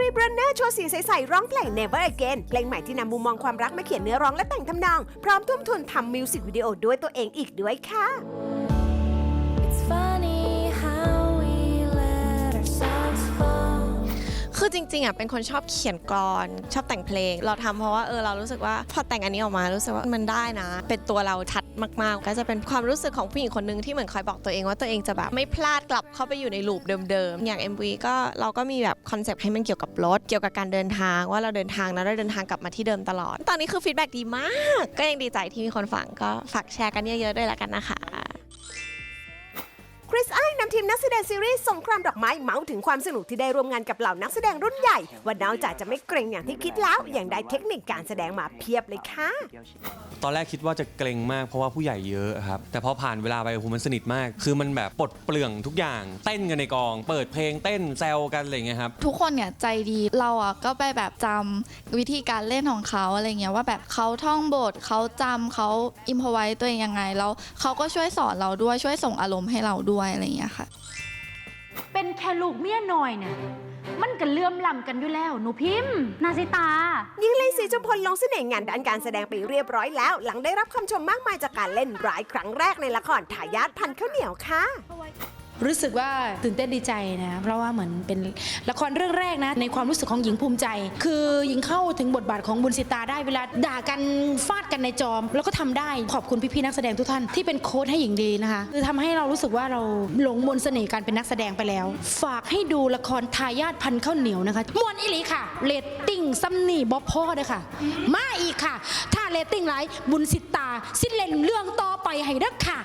รีบรันเนอร์โชว์เสียงใสๆร้องเพลง Never Again เพลงใหม่ที่นำมุมมองความรักมาเขียนเนื้อร้องและแต่งทำนอง พร้อมทุ่มทุนทำมิวสิกวิดีโอด้วยตัวเองอีกด้วยค่ะ จริงๆอะเป็นคนชอบเขียนกรอนชอบแต่งเพลง เราทำเพราะว่าเออเรารู้สึกว่าพอแต่งอันนี้ออกมารู้สึกว่ามันได้นะ เป็นตัวเราชัดมากๆ ก็จะเป็นความรู้สึกของผู้หญิงคนหนึ่งที่เหมือนคอยบอกตัวเองว่าตัวเองจะแบบไม่พลาดกลับเข้าไปอยู่ในลูปเดิมๆอย่าง MV ก็เราก็มีแบบคอนเซปต์ให้มันเกี่ยวกับรถเกี่ยวกับการเดินทางว่าเราเดินทางนะเราเดินทางกลับมาที่เดิมตลอด ตอนนี้คือฟีดแบ็ดีมาก ก็ยังดีใจที่มีคนฟังก็ฝากแชร์กันเยอะๆด้วยละกันนะคะ ทีมนักแสดงซีรีส์สงครามดอกไม้เมาส์ถึงความสนุกที่ได้ร่วมงานกับเหล่านักแสดงรุ่นใหญ่ ว่านอกจากจะไม่เกรงอย่างที่คิดแล้วยังได้เทคนิคการแสดงมาเพียบเลยค่ะ ตอนแรกคิดว่าจะเกรงมากเพราะว่าผู้ใหญ่เยอะครับ แต่พอผ่านเวลาไปโอ้โหมันสนิทมาก คือมันแบบปลดเปลื่องทุกอย่าง เต้นกันในกอง เปิดเพลงเต้นแซวกันอะไรอย่างเงี้ยครับ ทุกคนเนี่ยใจดีเราอะก็ไปแบบจำวิธีการเล่นของเขาอะไรเงี้ยว่าแบบเขาท่องบทเขาจำเขาอิมพอไว้ตัวเองยังไงแล้วเขาก็ช่วยสอนเราด้วยช่วยส่งอารมณ์ให้เราด้วยอะไรเงี้ยค่ะเป็นแค่ลูกเมียน้อยเนี่ยมันก็เลื่อมล้ำกันอยู่แล้ว หนูพิมพ์ นาซิตา ยิ่งเล่นสีจุมพลลงเสน่ห์งานด้านการแสดงไปเรียบร้อยแล้ว หลังได้รับคำชมมากมายจากการเล่นร้ายครั้งแรกในละครทายาทพันธุ์ข้าวเหนียวค่ะ รู้สึกว่าตื่นเต้นดีใจนะ เพราะว่าเหมือนเป็นละครเรื่องแรกนะ ในความรู้สึกของหญิงภูมิใจ คือหญิงเข้าถึงบทบาทของบุญสิตาได้เวลาด่ากันฟาดกันในจอม แล้วก็ทำได้ขอบคุณพี่ๆนักแสดงทุกท่านที่เป็นโค้ชให้หญิงดีนะคะ คือทำให้เรารู้สึกว่าเราหลงมนต์เสน่ห์การเป็นนักแสดงไปแล้ว ฝากให้ดูละครทายาทพันข้าวเหนียวนะคะมวนอิลีค่ะเรตติ้งซัมนี่บ๊อบพ่อเลยค่ะ มาอีกค่ะ ถ้าเรตติ้งไรบุญสิตา สิเล่นเรื่องต่อไปให้ด้อค่ะ